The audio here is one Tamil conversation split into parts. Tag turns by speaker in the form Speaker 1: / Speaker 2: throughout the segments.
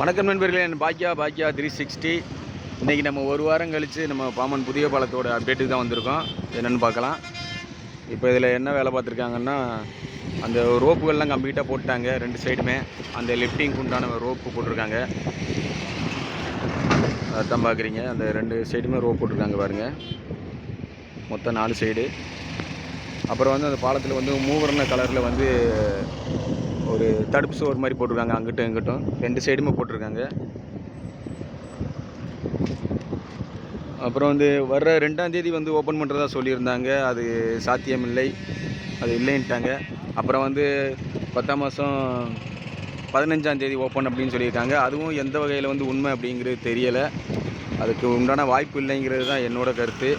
Speaker 1: வணக்கம் நண்பர்களே என் பாக்கியா பாக்கியா த்ரீ சிக்ஸ்டி இன்றைக்கி நம்ம ஒரு வாரம் கழித்து நம்ம பாமன் புதிய பாலத்தோட அப்டேட்டுக்கு தான் வந்திருக்கோம். என்னென்னு பார்க்கலாம். இப்போ இதில் என்ன வேலை பார்த்துருக்காங்கன்னா அந்த ரோப்புகள்லாம் கம்ப்ளீட்டாக போட்டாங்க ரெண்டு சைடுமே அந்த லிஃப்டிங்க்கு உண்டான ரோப்பு போட்டிருக்காங்க. அதான் பார்க்குறீங்க. அந்த ரெண்டு சைடுமே ரோப் போட்டிருக்காங்க பாருங்கள் மொத்தம் நாலு சைடு அப்புறம் வந்து அந்த பாலத்தில் வந்து மூவர்ண கலரில் வந்து ஒரு தடுப்பு சுவர் மாதிரி போட்டிருக்காங்க அங்கிட்டும் இங்கிட்டும். ரெண்டு சைடுமே போட்டிருக்காங்க. அப்புறம் வந்து வர்ற ரெண்டாம் தேதி வந்து ஓப்பன் பண்ணுறதா சொல்லியிருந்தாங்க. அது சாத்தியமில்லை. அது இல்லைன்ட்டாங்க. அப்புறம் வந்து பத்தாம் மாதம் பதினஞ்சாம் தேதி ஓப்பன் அப்படின்னு சொல்லியிருக்காங்க. அதுவும் எந்த வகையில் வந்து உண்மை அப்படிங்கிறது தெரியலை. அதுக்கு உண்டான வாய்ப்பு இல்லைங்கிறது தான் என்னோட கருத்து.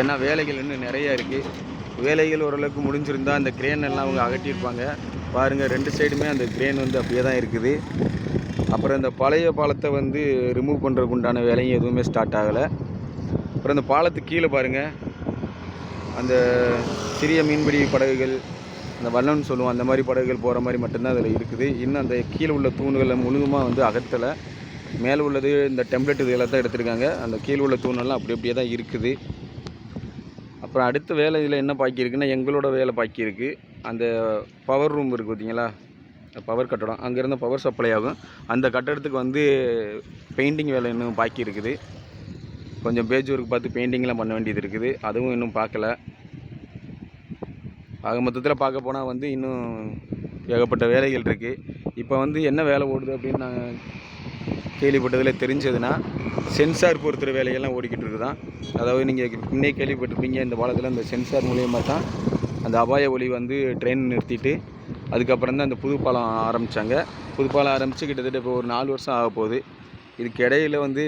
Speaker 1: ஏன்னா வேலைகள் இன்னும் நிறைய இருக்குது வேலைகள் ஓரளவுக்கு முடிஞ்சிருந்தால் அந்த கிரேன் எல்லாம் அவங்க அகட்டியிருப்பாங்க. பாருங்கள் ரெண்டு சைடுமே அந்த கிரேன் வந்து அப்படியே தான் இருக்குது. அப்புறம் இந்த பழைய பாலத்தை வந்து ரிமூவ் பண்ணுறதுக்கு உண்டான வேலையும் எதுவுமே ஸ்டார்ட் ஆகலை. அப்புறம் இந்த பாலத்துக்கு கீழே பாருங்கள் அந்த சிறிய மீன்பிடி படகுகள் அந்த வல்லம்னு சொல்லுவோம் அந்த மாதிரி படகுகள் போகிற மாதிரி மட்டும்தான் அதில் இருக்குது. இன்னும் அந்த கீழே உள்ள தூண்களை முழுதுமாக வந்து அகற்றலை மேலே உள்ளது இந்த டெம்ப்ளெட் இதெல்லாம் தான் எடுத்திருக்காங்க. அந்த கீழே உள்ள தூணெல்லாம் அப்படி அப்படியே தான் இருக்குது. அப்புறம் அடுத்த வேலை இதில் என்ன பாக்கி இருக்குன்னா எங்களோட வேலை பாக்கி இருக்குது அந்த பவர் ரூம் இருக்குது பார்த்தீங்களா பவர் கட்டடம். அங்கேருந்து பவர் சப்ளை ஆகும். அந்த கட்டடத்துக்கு வந்து பெயிண்டிங் வேலை இன்னும் பாக்கி இருக்குது. கொஞ்சம் பேஜ் ஒர்க் பார்த்து பெயிண்டிங்லாம் பண்ண வேண்டியது இருக்குது. அதுவும் இன்னும் பார்க்கல ஆக மொத்தத்தில் பார்க்க போனால் வந்து இன்னும் ஏகப்பட்ட வேலைகள் இருக்குது இப்போ வந்து என்ன வேலை ஓடுது அப்படின்னு நாங்கள் கேள்விப்பட்டதில் தெரிஞ்சதுன்னா சென்சார் பொறுத்துகிற வேலையெல்லாம் ஓடிக்கிட்டு இருக்குதான் அதாவது நீங்கள் முன்னே கேள்விப்பட்டிருப்பீங்க இந்த பாலத்தில் அந்த சென்சார் மூலியமாக தான் அந்த அபாய ஒளி வந்து ட்ரெயின் நிறுத்திட்டு அதுக்கப்புறம் தான் அந்த புது பாலம் ஆரம்பித்தாங்க புது பாலம் ஆரம்பித்து கிட்டத்தட்ட இப்போ ஒரு நாலு வருஷம் ஆக போகுது. இதுக்கு இடையில் வந்து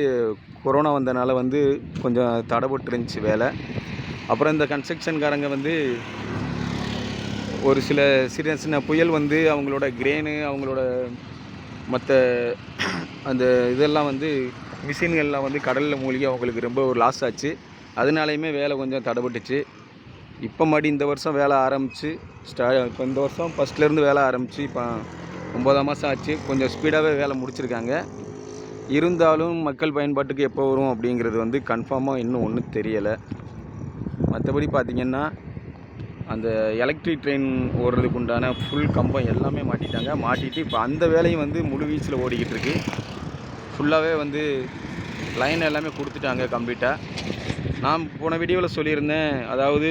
Speaker 1: கொரோனா வந்தனால வந்து கொஞ்சம் தடைப்பட்டு இருந்துச்சு வேலை. அப்புறம் இந்த கன்ஸ்ட்ரக்ஷன்காரங்க வந்து ஒரு சில சின்ன சின்ன புயல் வந்து அவங்களோட கிரேனு அவங்களோட மற்ற அந்த இதெல்லாம் வந்து மிஷின்கள்லாம் வந்து கடலில் மூழ்கி அவங்களுக்கு ரொம்ப ஒரு லாஸ் ஆச்சு. அதனாலையுமே வேலை கொஞ்சம் தடைப்பட்டுச்சு இப்போ மறுபடி இந்த வருஷம் வேலை ஆரம்பித்து ஸ்டா இப்போ இந்த வருஷம் ஃபஸ்ட்லேருந்து வேலை ஆரம்பித்து இப்போ ஒம்பதாம் மாதம் ஆச்சு. கொஞ்சம் ஸ்பீடாகவே வேலை முடிச்சிருக்காங்க. இருந்தாலும் மக்கள் பயன்பாட்டுக்கு எப்போ வரும் அப்படிங்கிறது வந்து கன்ஃபார்மாக இன்னும் ஒன்றும் தெரியலை. மற்றபடி பார்த்திங்கன்னா அந்த எலக்ட்ரிக் ட்ரெயின் ஓடுறதுக்கு உண்டான ஃபுல் கம்பம் எல்லாமே மாட்டிட்டாங்க. மாட்டிட்டு இப்போ அந்த வேலையும் வந்து முழு வீச்சில் ஓடிக்கிட்டு இருக்கு. ஃபுல்லாகவே வந்து லைன் எல்லாமே கொடுத்துட்டாங்க கம்ப்ளீட்டாக நான் போன வீடியோவில் சொல்லியிருந்தேன். அதாவது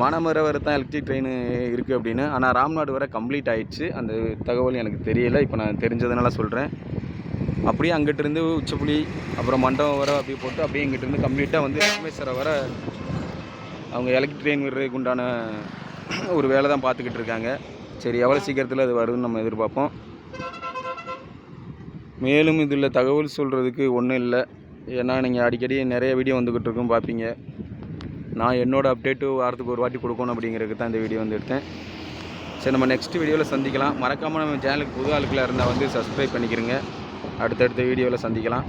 Speaker 1: மானாமர வரை தான் எலக்ட்ரிக் ட்ரெயின் இருக்குது அப்படின்னு. ஆனால் ராம்நாடு வரை கம்ப்ளீட் ஆயிடுச்சு. அந்த தகவல் எனக்கு தெரியலை. இப்போ நான் தெரிஞ்சதுனால சொல்கிறேன் அப்படியே அங்கிட்டிருந்து உச்சப்புலி அப்புறம் மண்டபம் வர அப்படியே போட்டு அப்படியே இங்கிட்டிருந்து கம்ப்ளீட்டாக வந்து ராமேஸ்வரம் வர அவங்க எலக்ட்ரியன் ட்ரெயின் விடுறதுக்கு உண்டான ஒரு வேலை தான் பார்த்துக்கிட்டு இருக்காங்க. சரி எவ்வளோ சீக்கிரத்தில் அது வருதுன்னு நம்ம எதிர்பார்ப்போம். மேலும் இதில் தகவல் சொல்கிறதுக்கு ஒன்றும் இல்லை. ஏன்னா நீங்கள் அடிக்கடி நிறைய வீடியோ வந்துக்கிட்டு இருக்கும் பார்ப்பீங்க நான் என்னோடய அப்டேட்டு வாரத்துக்கு ஒரு வாட்டி கொடுக்கணும் அப்படிங்கிறதுக்கு தான் இந்த வீடியோ வந்து எடுத்தேன். சரி நம்ம நெக்ஸ்ட் வீடியோவில் சந்திக்கலாம். மறக்காமல் நம்ம சேனலுக்கு புது ஆளுக்களாக இருந்தால் வந்து சப்ஸ்கிரைப் பண்ணிக்கிறங்க அடுத்தடுத்த வீடியோவில் சந்திக்கலாம்.